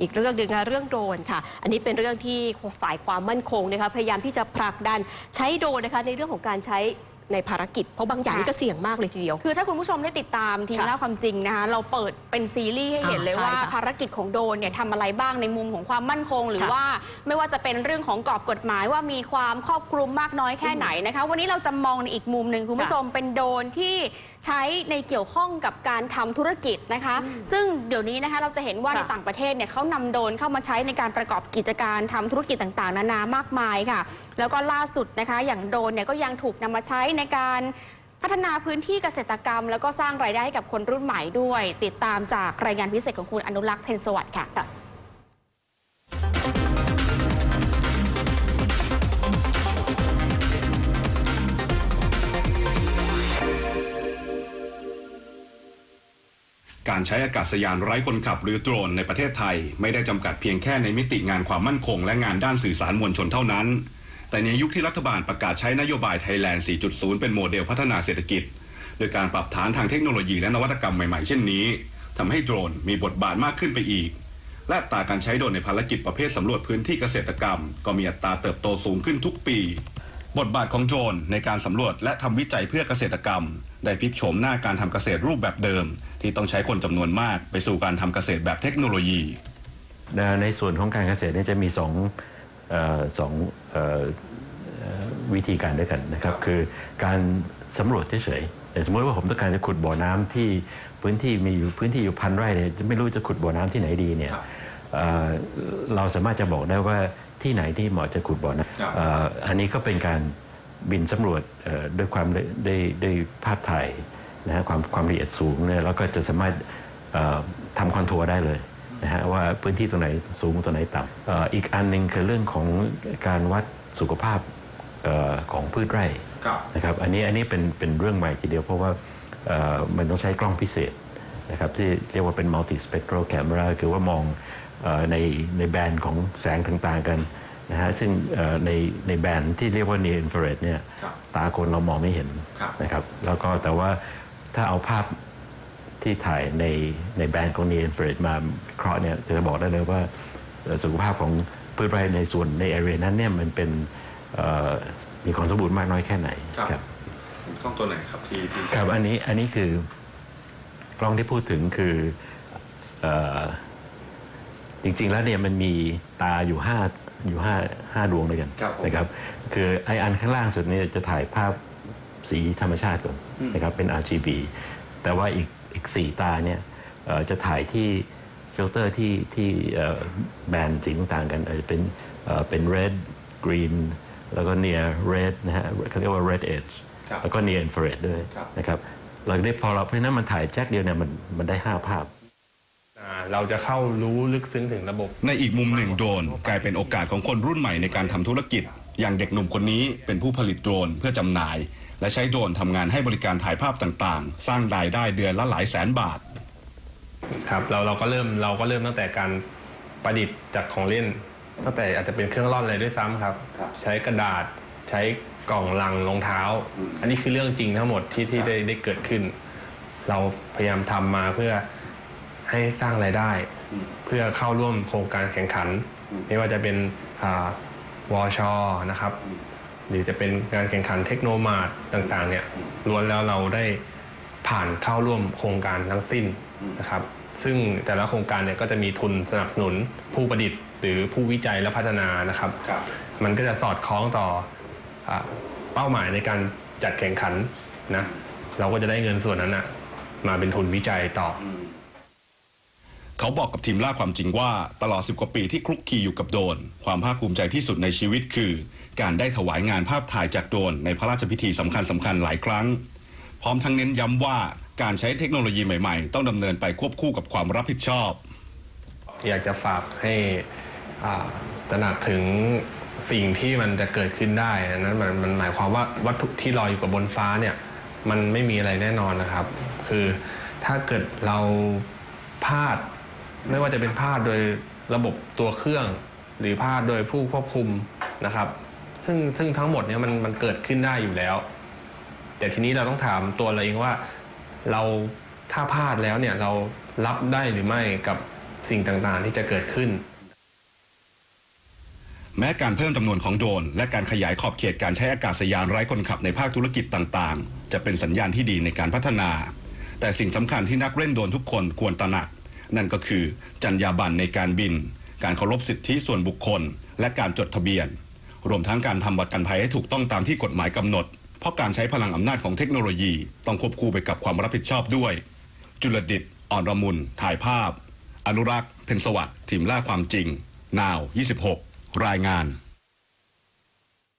อีกเรื่องหนึ่งนะเรื่องโดรนค่ะ อันนี้เป็นเรื่องที่ฝ่ายความมั่นคงนะคะพยายามที่จะผลักดันใช้โดรนนะคะในเรื่องของการใช้ ในภารกิจ เพราะบางอย่างนี่ก็เสี่ยงมากเลยทีเดียว คือถ้าคุณผู้ชมได้ติดตามทีมค่ะเล่าความจริงนะคะเราเปิดเป็นซีรีส์ให้เห็นอ่าเลยใช่ว่าค่ะภารกิจของโดรนเนี่ยทำอะไรบ้างในมุมของความมั่นคง หรือค่ะว่าไม่ว่าจะเป็นเรื่องของกรอบกฎหมายว่ามีความครอบคลุมมากน้อยแค่ไหนนะคะ วันนี้เราจะมองในอีกมุมหนึ่งคุณผู้ชมเป็นโดรนที่ใช้ในเกี่ยวข้องกับการทำธุรกิจนะคะอืมซึ่งเดี๋ยวนี้นะคะเราจะเห็นว่าค่ะในต่างประเทศเนี่ยเขานำโดรนเข้ามาใช้ในการประกอบกิจการทำธุรกิจต่างๆ นานามากมายค่ะ แล้วก็ล่าสุดนะคะ อย่างโดรนเนี่ยก็ยังถูกนำมาใช้ในการพัฒนาพื้นที่เกษตรกรรม แล้วก็สร้างรายได้ให้กับคนรุ่นใหม่ด้วย ติดตามจากรายงานพิเศษของคุณอนุรักษ์เพนสวัสดิ์ค่ะการใช้อากาศยานไร้คนขับหรือโดรนในประเทศไทย ไม่ได้จำกัดเพียงแค่ในมิติงานความมั่นคงและงานด้านสื่อสารมวลชนเท่านั้น แต่ในยุคที่รัฐบาลประกาศใช้นโยบายไทยแลนด์ 4.0 เป็นโมเดลพัฒนาเศรษฐกิจ โดยการปรับฐานทางเทคโนโลยีและนวัตกรรมใหม่ๆ เช่นนี้ทำให้โดรนมีบทบาทมากขึ้นไปอีก และตาการใช้โดรนในภารกิจประเภทสำรวจพื้นที่เกษตรกรรม ก็มีอัตราเติบโตสูงขึ้นทุกปี บทบาทของโดรนในการสำรวจและทำวิจัยเพื่อเกษตรกรรม ได้พลิกโฉมหน้าการทำเกษตรรูปแบบเดิม ที่ต้องใช้คนจำนวนมากไปสู่การทำเกษตรแบบเทคโนโลยี ในส่วนของการเกษตรเนี่ยจะมีสองเออสอง วิธีการด้วยกันนะครับครับคือการสำรวจเฉยๆแต่สมมติว่าผมต้องการจะขุดบ่อน้ำที่พื้นที่มีอยู่พื้นที่อยู่พันไร่เนี่ยจะไม่รู้จะขุดบ่อน้ำที่ไหนดีเนี่ยเอ่อเราสามารถจะบอกได้ว่าที่ไหนที่เหมาะจะขุดบ่อน้ครับำเอ่ออันนี้ก็เป็นการบินสำรวจเอ่อด้วยความได้ได้ได้ภาพถ่ายนะฮะความความละเอียดสูงเนี่ยแล้วก็จะสามารถเอ่อทำคอนทัวร์ได้เลย นะฮะว่าพื้นที่ตรงไหนสูงตรงไหนต่ำเอ่ออีกอันหนึ่งคือเรื่องของการวัดสุขภาพเออของพืชไร่ครับนะครับอันนี้อันนี้เป็นเป็นเรื่องใหม่ทีเดียวเพราะว่าเอ่อมันต้องใช้กล้องพิเศษนะครับที่เรียกว่าเป็น multi spectral camera คือว่ามองเออในในแบนด์ของแสงต่างๆกันนะฮะซึ่งเอ่อในในแบนด์ที่เรียกว่า near infrared เนี่ยครับตาคนเรามองไม่เห็นครับนะครับแล้วก็แต่ว่าถ้าเอาภาพ ที่ถ่ายในในแบรนด์ของ n e a r Infrared มาวิเคราะห์เนี่ยจะบอกได้เลยว่าเอ่อสุขภาพของพืชไร่ในส่วนในแอเรียนั้นเนี่ยมันเป็นเอ่อมีความสมบูรณ์มากน้อยแค่ไหนครับกล้องตัวไหนครับที่ที่ครับอันนี้อันนี้คือกล้องที่พูดถึงคือเออจริงๆแล้วเนี่ยมันมีตาอยู่ห้าอยู่ห้าห้าดวงด้วยกันครับผมนะครับ คือไออันข้างล่างสุดเนี่ยจะถ่ายภาพสีธรรมชาติก่อนอืมนะครับเป็น RGB แต่ว่าอีก อีกสี่ตาเนี่ยเอ่อจะถ่ายที่ฟิลเตอร์ที่ที่เอ่อแบนสีต่างๆกันอาจจะเป็นเอ่อเป็น red green แล้วก็ near red นะฮะเขาเรียกว่า red edge ครับแล้วก็ near infrared ด้วยครับนะครับหลังจากนี้พอเราเพราะฉะนั้นมันถ่ายแจ็คเดียวเนี่ยมันมันได้ห้าภาพอ่าเราจะเข้ารู้ลึกซึ้งถึงระบบ ในอีกมุมหนึ่งโดรนกลายเป็นโอกาสของคนรุ่นใหม่ในการทำธุรกิจ อย่างเด็กหนุ่มคนนี้เป็นผู้ผลิตโดรนเพื่อจำหน่าย และใช้โดรนทำงานให้บริการถ่ายภาพต่างๆ สร้างรายได้เดือนละหลายแสนบาท ครับเราเราก็เริ่มเราก็เริ่มตั้งแต่การประดิษฐ์จากของเล่น ตั้งแต่อาจจะเป็นเครื่องร่อนเลยด้วยซ้ำครับ ครับใช้กระดาษใช้กล่องลังรองเท้า อืม อันนี้คือเรื่องจริงทั้งหมดที่ที่ครับได้ได้เกิดขึ้น เราพยายามทำมาเพื่อให้สร้างรายได้ เพื่อเข้าร่วมโครงการแข่งขัน อืม ไม่ว่าจะเป็นอ่า วชนะครับ หรือจะเป็นการแข่งขันเทคโนมาร์ทต่างๆเนี่ยล้วนแล้วเราได้ผ่านเข้าร่วมโครงการทั้งสิ้นนะครับ ซึ่งแต่ละโครงการเนี่ยก็จะมีทุนสนับสนุนผู้ประดิษฐ์ หรือผู้วิจัยและพัฒนานะครับครับมันก็จะสอดคล้องต่ออาเป้าหมายในการจัดแข่งขันนะเราก็จะได้เงินส่วนนั้นนะมาเป็นทุนวิจัยต่อ เขาบอกกับทีมล่าความจริงว่าตลอดสิบกว่าปีที่คลุกคลีอยู่กับโดน ความภาคภูมิใจที่สุดในชีวิตคือ การได้ถวายงานภาพถ่ายจากโดนในพระราชพิธีสำคัญสำคัญๆหลายครั้ง พร้อมทั้งเน้นย้ำว่าการใช้เทคโนโลยีใหม่ๆ ต้องดำเนินไปควบคู่กับความรับผิดชอบ อยากจะฝากให้อ่าตระหนักถึงสิ่งที่มันจะเกิดขึ้นได้นนั้นมันมันหมายความว่าวัตถุที่ลอยอยู่กับบนฟ้าเนี่ยมันไม่มีอะไรแน่นอนนะครับ คือถ้าเกิดเราพลาด ไม่ว่าจะเป็นพลาดโดยระบบตัวเครื่อง หรือพลาดโดยผู้ควบคุมนะครับ ซึ่งซึ่งทั้งหมดเนี่ยมันมันเกิดขึ้นได้อยู่แล้ว แต่ทีนี้เราต้องถามตัวเราเองว่าเราถ้าพลาดแล้วเนี่ยเรารับได้หรือไม่กับสิ่งต่างๆ ที่จะเกิดขึ้น แม้การเพิ่มจำนวนของโดรนและการขยายขอบเขตการใช้อากาศยานไร้คนขับในภาคธุรกิจต่างๆ จะเป็นสัญญาณที่ดีในการพัฒนา แต่สิ่งสำคัญที่นักเล่นโดรนทุกคนควรตระหนัก นั่นก็คือจรรยาบรรณในการบิน การเคารพสิทธิส่วนบุคคล และการจดทะเบียน รวมทั้งการทำปรกันภัยให้ถูกต้องตามที่กฎหมายกำหนด เพราะการใช้พลังอำนาจของเทคโนโลยี ต้องควบคู่ไปกับความรับผิดชอบด้วย จุลดิตอ่อนระมุนถ่ายภาพ อนุรักษ์ เพ็ญสวัสดิ์ทีมล่าความจริง นาว 26 รายงาน